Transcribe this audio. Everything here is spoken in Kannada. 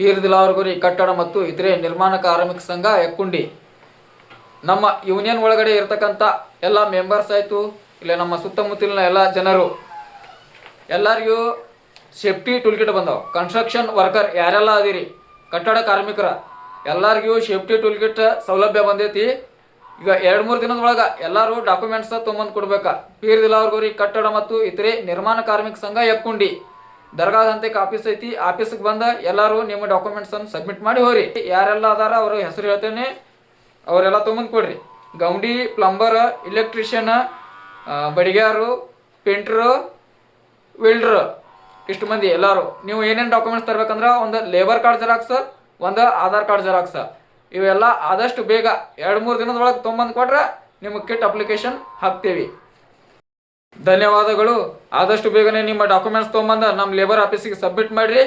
ಪೀರ್ ದಿಲಾವರ್ಗುರಿ ಕಟ್ಟಡ ಮತ್ತು ಇತರೆ ನಿರ್ಮಾಣ ಕಾರ್ಮಿಕ ಸಂಘ ಎಕ್ಕುಂಡಿ. ನಮ್ಮ ಯೂನಿಯನ್ ಒಳಗಡೆ ಇರತಕ್ಕಂಥ ಎಲ್ಲ ಮೆಂಬರ್ಸ್ ಆಯಿತು, ಇಲ್ಲ ನಮ್ಮ ಸುತ್ತಮುತ್ತಲಿನ ಎಲ್ಲ ಜನರು, ಎಲ್ಲರಿಗೂ ಸೇಫ್ಟಿ ಟೂಲ್ ಕಿಟ್ ಬಂದವು. ಕನ್ಸ್ಟ್ರಕ್ಷನ್ ವರ್ಕರ್ ಯಾರೆಲ್ಲ ಅದೀರಿ? ಕಟ್ಟಡ ಕಾರ್ಮಿಕರ, ಎಲ್ಲರಿಗೂ ಸೇಫ್ಟಿ ಟೂಲ್ ಕಿಟ್ ಸೌಲಭ್ಯ ಬಂದೈತಿ. ಈಗ ಎರಡು ಮೂರು ದಿನದೊಳಗೆ ಎಲ್ಲರೂ ಡಾಕ್ಯುಮೆಂಟ್ಸ್ ತೊಗೊಂಬಂದು ಕೊಡ್ಬೇಕಾ. ಪೀರ್ ದಿಲಾವರ್ಗುರಿ ಕಟ್ಟಡ ಮತ್ತು ಇತರೆ ನಿರ್ಮಾಣ ಕಾರ್ಮಿಕ ಸಂಘ ಎಕ್ಕುಂಡಿ. ದರ್ಗಾದಂತೆ ಆಫೀಸ್ ಐತಿ, ಆಫೀಸ್ಗೆ ಬಂದ ಎಲ್ಲರೂ ನಿಮ್ಮ ಡಾಕ್ಯುಮೆಂಟ್ಸ್ ಅನ್ನು ಸಬ್ಮಿಟ್ ಮಾಡಿ ಹೋಗ್ರಿ. ಯಾರೆಲ್ಲ ಅದಾರ ಅವ್ರ ಹೆಸರು ಹೇಳ್ತೇನೆ, ಅವರೆಲ್ಲ ತೊಗೊಂಬಂದು ಕೊಡ್ರಿ. ಗೌಂಡಿ ಪ್ಲಂಬರ್ ಇಲೆಕ್ಟ್ರಿಷಿಯನ್ ಬಡಿಗ್ಯಾರು ಪೇಂಟ್ರು ವೆಲ್ಡ್ರ್ ಇಷ್ಟು ಮಂದಿ ಎಲ್ಲರೂ. ನೀವು ಏನೇನು ಡಾಕ್ಯುಮೆಂಟ್ಸ್ ತರ್ಬೇಕಂದ್ರೆ ಒಂದು ಲೇಬರ್ ಕಾರ್ಡ್ ಜೆರಾಕ್ಸ್ ಒಂದು ಆಧಾರ್ ಕಾರ್ಡ್ ಜೆರಾಕ್ಸ್ ಇವೆಲ್ಲ ಆದಷ್ಟು ಬೇಗ ಎರಡು ಮೂರು ದಿನದೊಳಗೆ ತೊಗೊಂಬಂದು ಕೊಟ್ರೆ ನಿಮಗೆ ಕಿಟ್ ಅಪ್ಲಿಕೇಶನ್ ಹಾಕ್ತೀವಿ. ಧನ್ಯವಾದಗಳು. ಆದಷ್ಟು ಬೇಗನೆ ನಿಮ್ಮ ಡಾಕ್ಯುಮೆಂಟ್ಸ್ ತೊಗೊಂಬಂದು ನಮ್ಮ ಲೇಬರ್ ಆಫೀಸಿಗೆ ಸಬ್ಮಿಟ್ ಮಾಡಿರಿ.